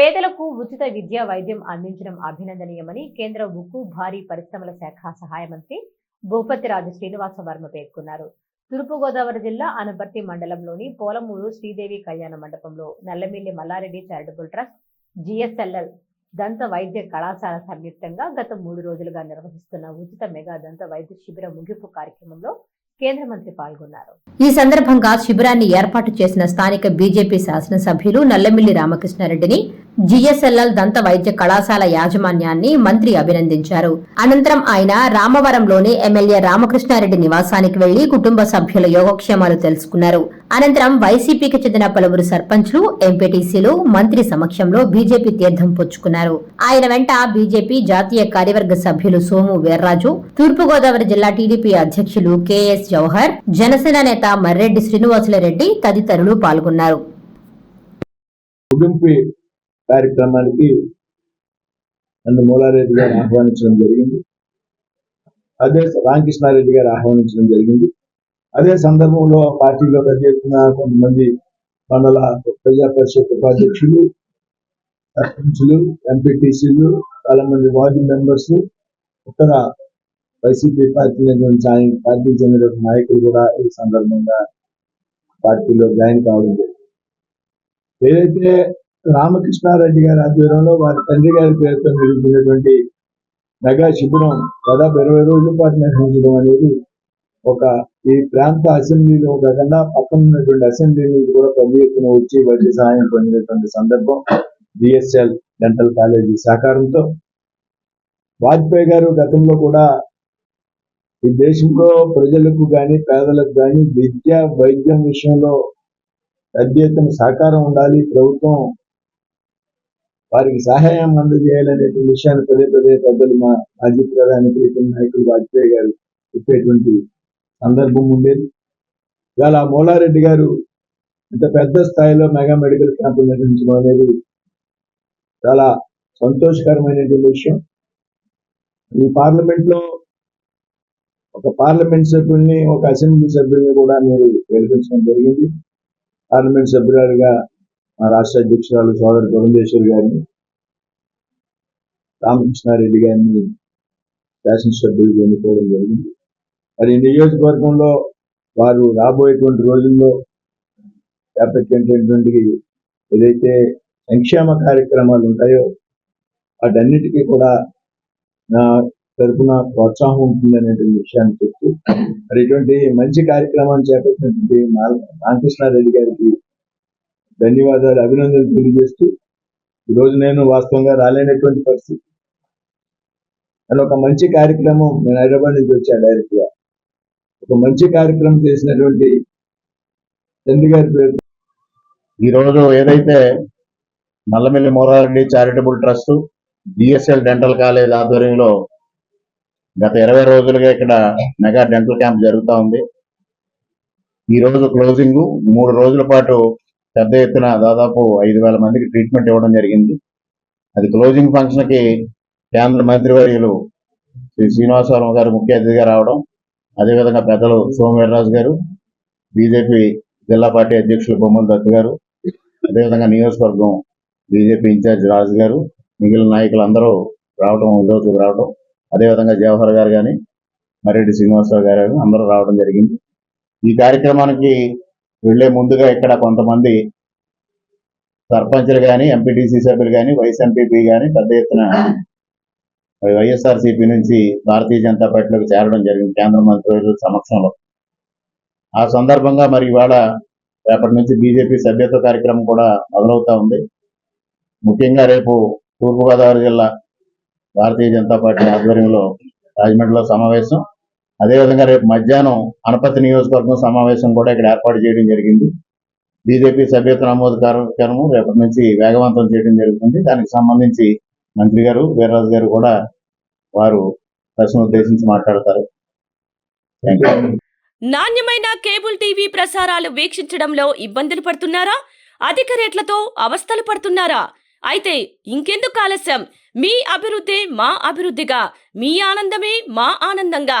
పేదలకు ఉచిత విద్యా వైద్యం అందించడం అభినందనీయమని కేంద్ర ఉక్కు భారీ పరిశ్రమల శాఖ సహాయ మంత్రి భూపతిరాజు శ్రీనివాస వర్మ పేర్కొన్నారు. తూర్పుగోదావరి జిల్లా అనపర్తి మండలంలోని పోలమూరు శ్రీదేవి కళ్యాణ మండపంలో Nallamilli Mallareddy charitable trust GSLL దంత వైద్య కళాశాల సంయుక్తంగా గత మూడు రోజులుగా నిర్వహిస్తున్న ఉచిత మెగా దంత వైద్య శిబిర ముగింపు కార్యక్రమంలో కేంద్ర మంత్రి పాల్గొన్నారు. ఈ సందర్భంగా శిబిరాన్ని ఏర్పాటు చేసిన స్థానిక బీజేపీ శాసనసభ్యులు నల్లమిల్లి రామకృష్ణారెడ్డిని జిఎస్ఎల్ఎల్ దంత వైద్య కళాశాల యాజమాన్యాన్ని మంత్రి అభినందించారు. అనంతరం ఆయన రామవరంలోని ఎమ్మెల్యే రామకృష్ణారెడ్డి నివాసానికి వెళ్ళి కుటుంబ సభ్యుల యోగక్షేమాలు తెలుసుకున్నారు. అనంతరం వైసీపీకి చెందిన పలువురు సర్పంచ్లు ఎంపీటీసీలు మంత్రి సమక్షంలో బీజేపీ తీర్థం పుచ్చుకున్నారు. ఆయన వెంట బీజేపీ జాతీయ కార్యవర్గ సభ్యులు సోము వీర్రాజు తూర్పుగోదావరి జిల్లా టీడీపీ అధ్యక్షులు కెఎస్ జవహర్ జనసేన నేత మర్రెడ్డి శ్రీనివాసులరెడ్డి తదితరులు పాల్గొన్నారు. కార్యక్రమాలకి కార్యక్రమానికి నన్ను మూలారెడ్డి గారు ఆహ్వానించడం జరిగింది. అదే రామకృష్ణారెడ్డి గారు ఆహ్వానించడం జరిగింది. అదే సందర్భంలో పార్టీలో పనిచేస్తున్న కొంతమంది మండల ప్రజా పరిషత్ ఉపాధ్యక్షులు సర్పంచులు ఎంపీటీసీలు చాలా మంది వార్డు మెంబర్స్ ఇతర వైసీపీ పార్టీ పార్టీకి చెందిన నాయకులు కూడా ఈ సందర్భంగా పార్టీలో జాయిన్ కావడం జరిగింది. ఏదైతే రామకృష్ణారెడ్డి గారి ఆధ్వర్యంలో వారి తండ్రి గారి పేరుతో నిర్మించినటువంటి మెగా శిబిరం దాదాపు ఇరవై రోజుల పాటు నిర్వహించడం అనేది ఒక ఈ ప్రాంత అసెంబ్లీలో కాకుండా పక్కన ఉన్నటువంటి అసెంబ్లీ నుంచి కూడా పెద్ద ఎత్తున వచ్చి వైద్య సహాయం పొందినటువంటి సందర్భం డిఎస్ఎల్ డెంటల్ కాలేజీ సహకారంతో. వాజ్పేయి గారు గతంలో కూడా ఈ దేశంలో ప్రజలకు కానీ పేదలకు కానీ విద్య వైద్యం విషయంలో పెద్ద ఎత్తున సహకారం ఉండాలి ప్రభుత్వం వారికి సహాయం అందజేయాలనే విషయాన్ని పదే పదే పెద్దలు మా మాజీ ప్రధాని ప్రీతం నాయకులు వాజ్పేయి గారు చెప్పేటువంటి సందర్భం ఉండేది. ఇవాళ మోలారెడ్డి గారు ఇంత పెద్ద స్థాయిలో మెగా మెడికల్ క్యాంపులు నిర్వహించడం అనేది చాలా సంతోషకరమైనటువంటి విషయం. ఈ పార్లమెంట్లో ఒక పార్లమెంట్ సభ్యుల్ని ఒక అసెంబ్లీ సభ్యుల్ని కూడా మీరు గెలిపించడం జరిగింది. పార్లమెంట్ సభ్యురాలుగా మా రాష్ట్ర అధ్యక్షురాలు సోదరు పురంధేశ్వరి గారిని రామకృష్ణారెడ్డి గారిని శాసనసభ్యులు ఎన్నుకోవడం జరిగింది. మరి నియోజకవర్గంలో వారు రాబోయేటువంటి రోజుల్లో చేపట్టేటటువంటి ఏదైతే సంక్షేమ కార్యక్రమాలు ఉంటాయో వాటన్నిటికీ కూడా నా తరఫున ప్రోత్సాహం ఉంటుంది అనేటువంటి విషయాన్ని చెప్తూ మరి ఇటువంటి మంచి కార్యక్రమాన్ని చేపట్టినటువంటి రామకృష్ణారెడ్డి గారికి ధన్యవాదాలు అభినందనలు తెలియజేస్తూ ఈరోజు నేను వాస్తవంగా రాలేనటువంటి పరిస్థితి. అని ఒక మంచి కార్యక్రమం నేను హైదరాబాద్ నుంచి వచ్చాను డైరెక్ట్గా ఒక మంచి కార్యక్రమం చేసినటువంటి తండ్రి గారి పేరు. ఈరోజు ఏదైతే Nallamilli Morareddy charitable trust DSL dental college ఆధ్వర్యంలో గత ఇరవై రోజులుగా ఇక్కడ మెగా డెంటల్ క్యాంప్ జరుగుతూ ఉంది. ఈ రోజు క్లోజింగ్ మూడు రోజుల పాటు పెద్ద ఎత్తున దాదాపు ఐదు వేల మందికి ట్రీట్మెంట్ ఇవ్వడం జరిగింది. అది క్లోజింగ్ ఫంక్షన్కి కేంద్ర మంత్రివర్యులు శ్రీ శ్రీనివాసరావు గారు ముఖ్య అతిథిగా రావడం అదేవిధంగా పెద్దలు సోమవీర్రాజు గారు బీజేపీ జిల్లా పార్టీ అధ్యక్షులు బొమ్మల దత్తు గారు అదేవిధంగా నియోజకవర్గం బీజేపీ ఇన్ఛార్జ్ రాజు గారు మిగిలిన నాయకులు అందరూ రావడం ఈరోజు రావడం అదేవిధంగా జవహర్ గారు కానీ మరెడ్డి శ్రీనివాసరావు గారు అందరూ రావడం జరిగింది. ఈ కార్యక్రమానికి వెళ్ళే ముందుగా ఇక్కడ కొంతమంది సర్పంచులు కానీ ఎంపీటీసీ సభ్యులు కానీ వైఎస్ ఎంపీపీ కానీ పెద్ద ఎత్తున వైఎస్ఆర్సీపీ నుంచి భారతీయ జనతా పార్టీలోకి చేరడం జరిగింది కేంద్ర మంత్రుల సమక్షంలో. ఆ సందర్భంగా మరి ఇవాళ రేపటి నుంచి బీజేపీ సభ్యత్వ కార్యక్రమం కూడా మొదలవుతా ఉంది. ముఖ్యంగా రేపు తూర్పుగోదావరి జిల్లా భారతీయ జనతా పార్టీ ఆధ్వర్యంలో రాజమండ్రిలో సమావేశం. అదేవిధంగా రేపు మధ్యాహ్నం అనపతి నియోజకవర్గం సమావేశం కూడా ఇక్కడ ఏర్పాటు చేయడం జరిగింది. బీజేపీ సభ్యత్వ నమోదు కార్యక్రమం రేపటి నుంచి వేగవంతం చేయడం జరుగుతుంది. దానికి సంబంధించి మంత్రి గారు వీర్రాజు గారు కూడా వారు ప్రశ్న ఉద్దేశించి మాట్లాడతారు. నాణ్యమైన కేబుల్ టీవీ ప్రసారాలు వీక్షించడంలో ఇబ్బందులు పడుతున్నారా? అధిక రేట్లతో అవస్థలు పడుతున్నారా? అయితే ఇంకెందుకు ఆలస్యం? మీ అభివృద్ధి మా అభివృద్ధిగా మీ ఆనందమే మా ఆనందంగా.